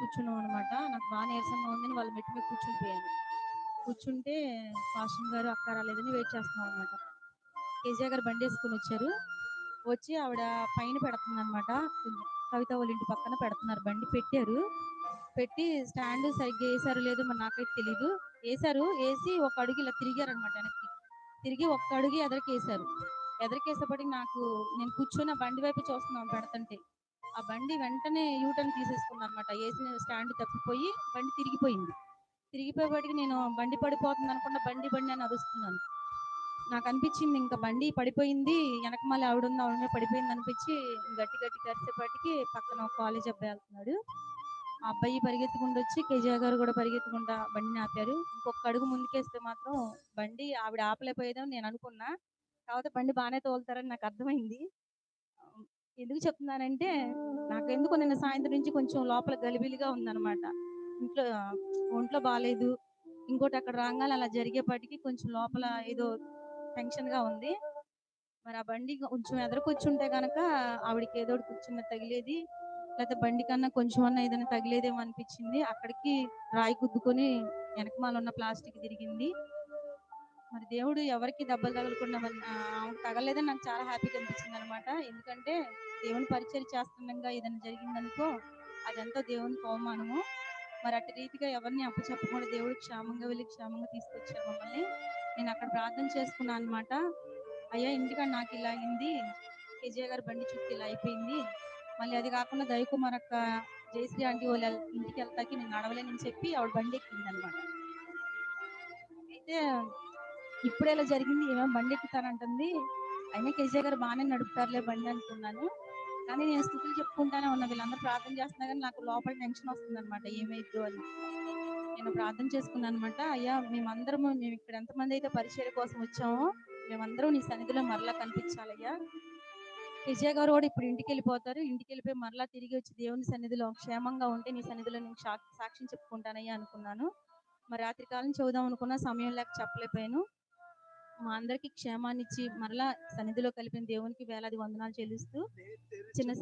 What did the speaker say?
కూర్చున్నాం అనమాట నాకు బాగా నీరసంగా ఉందని వాళ్ళ మెట్టు మీద కూర్చునిపోయాను కూర్చుంటే ఫాషన్ గారు అక్క రాలేదని వెయిట్ చేస్తున్నాం అనమాట కేజీఆ గారు బండి వేసుకుని వచ్చారు. వచ్చి ఆవిడ పైన పెడుతుంది అనమాట కవిత వాళ్ళ ఇంటి పక్కన పెడుతున్నారు. బండి పెట్టారు. పెట్టి స్టాండ్ సరిగ్గా వేసారు లేదు మరి నాకైతే తెలీదు. వేసారు వేసి ఒక అడుగు ఇలా తిరిగారు అనమాట వెనక్కి. తిరిగి ఒక్క అడుగు ఎదరికేసారు ఎదరికేసేపటికి నాకు నేను కూర్చొని ఆ బండి వైపు చూస్తున్నాను పెడుతుంటే. ఆ బండి వెంటనే యూటర్న్ తీసేసుకున్నాను అనమాట వేసిన స్టాండ్ తప్పిపోయి బండి తిరిగిపోయింది. తిరిగిపోయేపటికి నేను బండి పడిపోతుంది అనుకున్న బండి బండి అని అరుస్తున్నాను. నాకు అనిపించింది ఇంకా బండి పడిపోయింది వెనక మళ్ళీ ఆవిడ ఉంది ఆవిడ పడిపోయింది అనిపించి గట్టి గట్టి కరిసేపటికి పక్కన ఒక కాలేజ్ అబ్బాయి వెళ్తున్నాడు. ఆ అబ్బాయి పరిగెత్తుకుంటూ వచ్చి కేజీఆ గారు కూడా పరిగెత్తుకుంటా బండిని ఆపారు. ఇంకొక అడుగు ముందుకేస్తే మాత్రం బండి ఆవిడ ఆపలేకపోయేదని నేను అనుకున్నా. కాకపోతే బండి బాగానే తోలుతారని నాకు అర్థమైంది. ఎందుకు చెప్తున్నానంటే నాకు ఎందుకు నిన్న సాయంత్రం నుంచి కొంచెం లోపల గలిబిలిగా ఉందన్నమాట. ఇంట్లో ఒంట్లో బాగాలేదు ఇంకోటి అక్కడ రాగానే అలా జరిగేపాటికి కొంచెం లోపల ఏదో టెన్షన్గా ఉంది. మరి ఆ బండి కొంచెం ఎదరకొచ్చుంటే గనక ఆవిడకి ఏదో ఒకటి కూర్చున్న తగిలేది. లేకపోతే బండి కన్నా కొంచెం అన్న ఏదైనా తగిలేదేమో అనిపించింది. అక్కడికి రాయి గుద్దుకొని వెనకమాల ఉన్న ప్లాస్టిక్ తిరిగింది. మరి దేవుడు ఎవరికి దెబ్బలు తగలకుండా ఆమె తగలేదని నాకు చాలా హ్యాపీగా అనిపించింది అనమాట ఎందుకంటే దేవుని పరిచయం చేస్తుండగా ఏదైనా జరిగిందనుకో అదంతా దేవుని అవమానము. మరి అటు రీతిగా ఎవరిని అప్పచెప్పకుండా దేవుడు క్షేమంగా వెళ్ళి క్షేమంగా తీసుకొచ్చారు మమ్మల్ని. నేను అక్కడ ప్రార్థన చేసుకున్నాను అనమాట అయ్యా ఇంటికాడ నాకు ఇలా అయింది. కేజీఆ గారి బండి చుట్టూ ఇలా అయిపోయింది. మళ్ళీ అది కాకుండా దయకుమార్ అక్క జయశ్రీ ఆంటీ వాళ్ళ ఇంటికి వెళ్తాకి నేను నడవలేనని చెప్పి ఆవిడ బండి ఎక్కింది అనమాట అయితే ఇప్పుడు ఇలా జరిగింది ఏమేమి బండి ఎక్కుతానంటుంది. అయినా కేజీఆ గారు బాగానే నడుపుతారులే బండి అనుకున్నాను. కానీ నేను స్థితులు చెప్పుకుంటానే ఉన్నా. వీళ్ళందరూ ప్రార్థన చేస్తున్నా కానీ నాకు లోపల టెన్షన్ వస్తుంది అనమాట ఏమైద్దు అని. నేను ప్రార్థన చేసుకున్నాను అనమాట అయ్యా మేమందరము మేము ఇక్కడ ఎంతమంది అయితే పరిచయం కోసం వచ్చామో మేమందరం నీ సన్నిధిలో మరలా కనిపించాలయ్యా. విజయ గారు కూడా ఇప్పుడు ఇంటికి వెళ్ళిపోతారు. ఇంటికి వెళ్ళిపోయి మరలా తిరిగి వచ్చి దేవుని సన్నిధిలో క్షేమంగా ఉంటే నీ సన్నిధిలో నేను సాక్షి సాక్ష్యం చెప్పుకుంటానయ్యా అనుకున్నాను. మరి రాత్రి కాలం చదువుదాం అనుకున్న సమయం లేక చెప్పలేకపోయాను. మా అందరికి క్షేమాన్ని ఇచ్చి మరలా సన్నిధిలో కలిపిన దేవునికి వేలాది వందనాలు చెల్లిస్తూ చిన్న